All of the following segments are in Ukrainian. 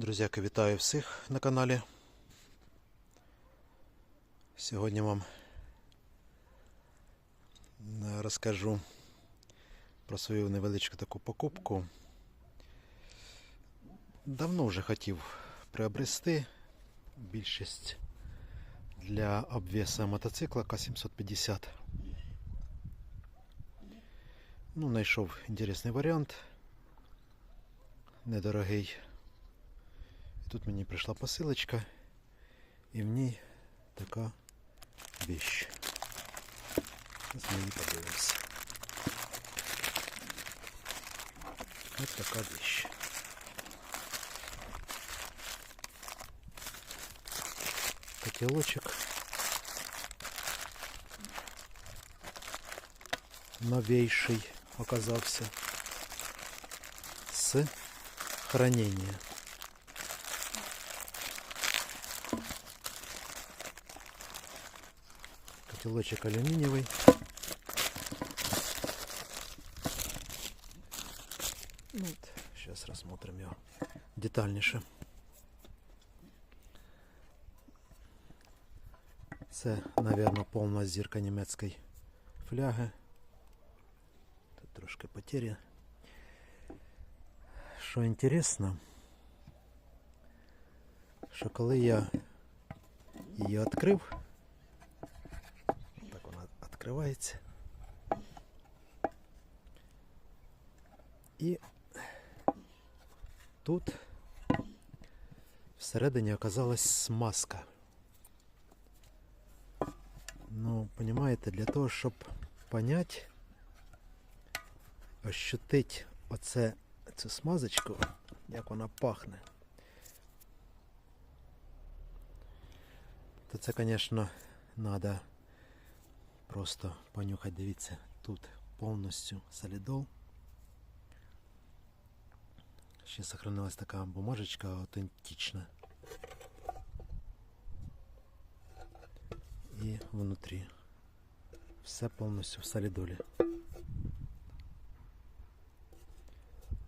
Друзяки, вітаю всіх на каналі. Сьогодні вам розкажу про свою невеличку таку покупку. Давно вже хотів приобрести більшість для обвеса мотоцикла К750. Ну, знайшов інтересний варіант. Недорогий. Тут мені прийшла посилочка, і в ній така віч. Зараз ми її подивимося. Ось така віч. Котелочек. Новейший оказався. С хранения. Котелочек алюминиевый. Ну Вот, сейчас рассмотрим его детальніше. Це, наверное, повна зірка німецької фляги. Тут трошки потері. Що інтересно, що коли я її відкрив, так вона Відкривається. І тут всередині оказалась смазка. Ну, понимаєте, для того, щоб понять, ощутить оце, цю смазочку, як вона пахне. То це, звісно, треба просто понюхати. Дивіться, тут повністю солідол. Ще сохранилась така бумажечка аутентична. І внутрі. Все повністю в солідолі.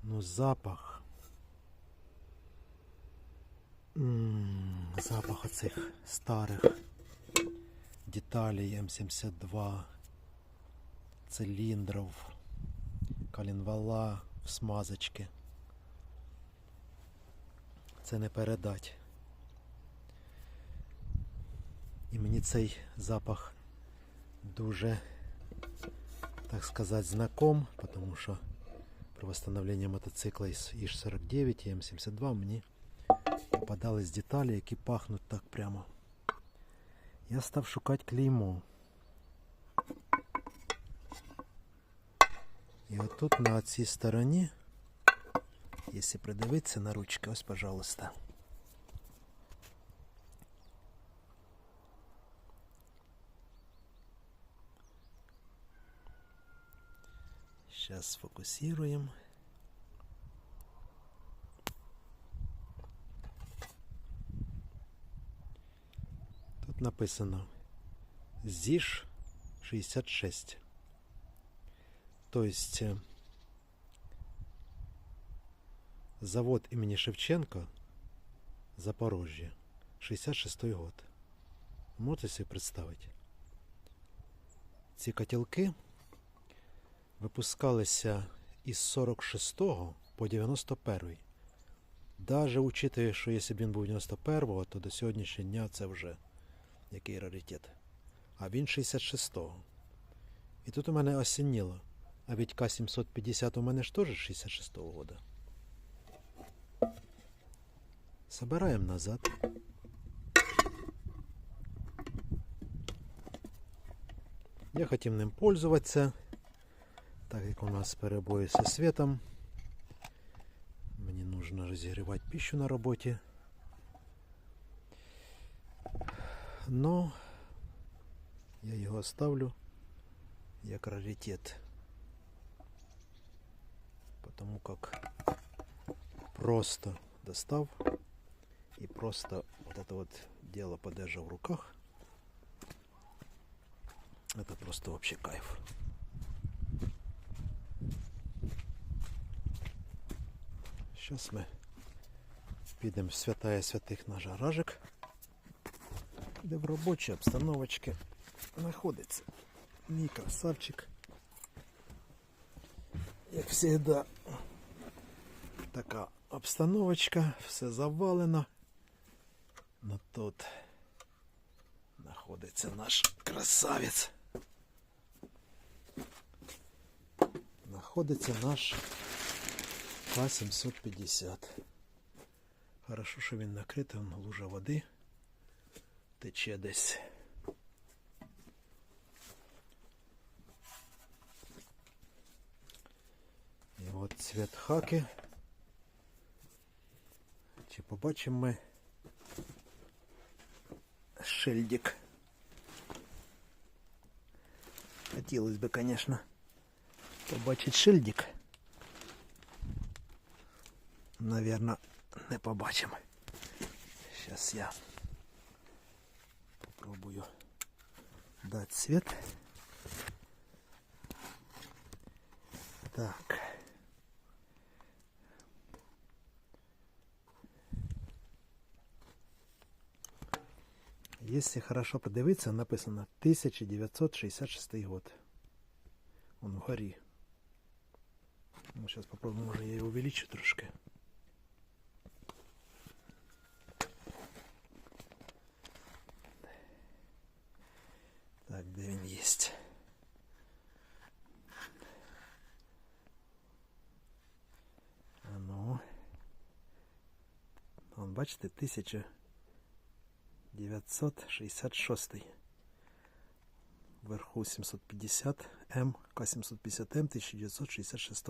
Ну, запах. М, Запах оцих старих Деталей М72, циліндрів, коленвала в смазочці. Це не передать. І мені цей запах дуже, так сказати, знаком, тому що при восстановлении мотоцикла із ІЖ-49 і М72 мені попадались деталі, які пахнуть так прямо. Я став шукати клеймо. І отут на цій стороні, якщо придивитися на ручки, ось, пожалуйста. Сейчас сфокусируем. Написано ЗИШ 66. То есть э, завод имени Шевченко, Запорожье, 66 год. Можете собі представити? Ці котелки випускалися із 46 по 91. Даже учитывая, що якщо б він був 91-го, то до сьогоднішнього дня це вже який раритет. А він 66-го. І тут у мене осінніло. А ведь К-750 у мене ж теж 66-го года. Собираємо назад. Я хотів ним пользуватися, так як у нас перебої зі світом. Мені нужно розігрівати пищу на роботі. Но я його оставлю як раритет. Потому как просто достав и просто вот это вот дело подержал в руках. Это просто вообще кайф. Сейчас мы Підемо в святая святих на гаражик, де в робочій обстановочці знаходиться мій красавчик. Як завжди, така обстановочка, все завалено. Но тут знаходиться наш красавець. Знаходиться наш К-750. Хорошо, що він накритий, лужа води тече десь. І от цвет хаки. Чи побачимо ми шильдик? Хотілося б, звісно, побачити шильдик. Наверно, не побачимо. Сейчас я попробую дать свет. Так. Если хорошо подивитися, написано 1966 год. Он вгорі. Ну, сейчас попробуем, може я його увеличу трошки. Де він єсть? А ну. Вон, бачите, 1966. Вверху 750 М, К750М 1966.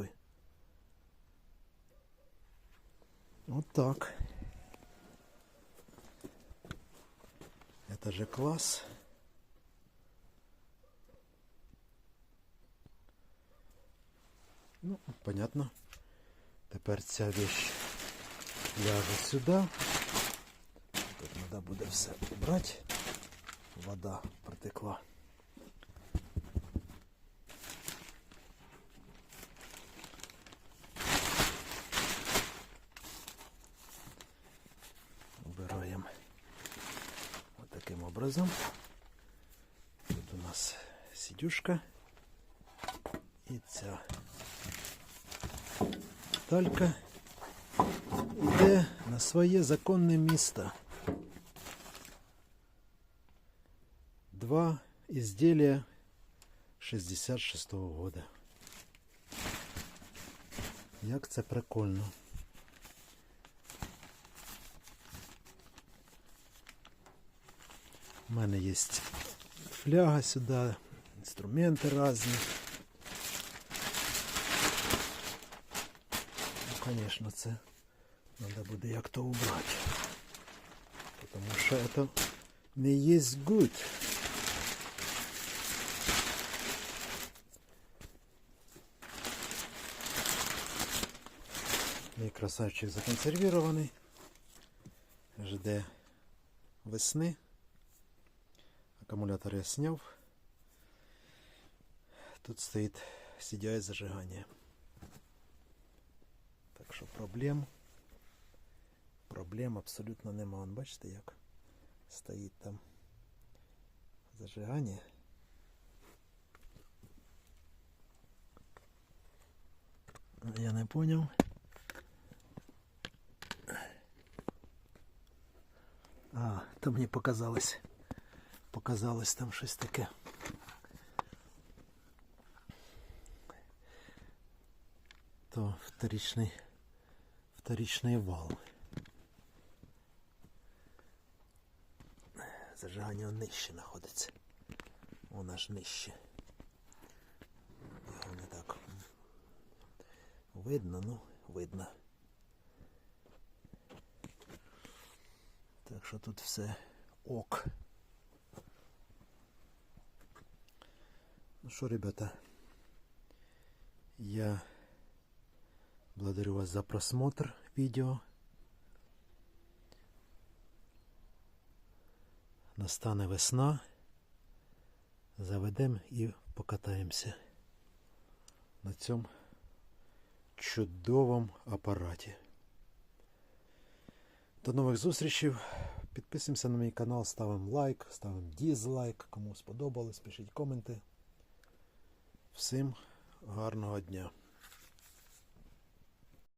Вот так. Это же класс. Ну, понятно. Тепер ця вещь ляже сюди. Тут треба буде все брати. Вода протекла. Убираємо вот образом. Тут у нас сидюшка і ця Талька йде на своє законне місто. Два изделия 66-го года. Як це прикольно. У мене є фляга сюди, інструменти різні. Конечно, це треба буде як-то убрати. Тому що це не є good. Мій красавчик законсервірований. Жде весни. Аккумулятор я сняв. Тут стоїть CDI зажигання. Так що проблем. Проблем абсолютно нема. Вон, бачите, як стоїть там зажигання. Я не понял. А, то мені показалось. Показалось там щось таке. То вторичний, вторичний вал. Зажигання он нижче знаходиться. Вона ж нижче. Його не так видно, ну, видно. Так що тут все ок. Ну что, ребята, я благодарю вас за просмотр видео. Настане весна. Заведемо і покатаємося на цьому чудовому апараті. До нових зустрічей. Підписуємося на мій канал, ставимо лайк, ставимо дізлайк. Кому сподобалось, пишіть коменти. Всім гарного дня.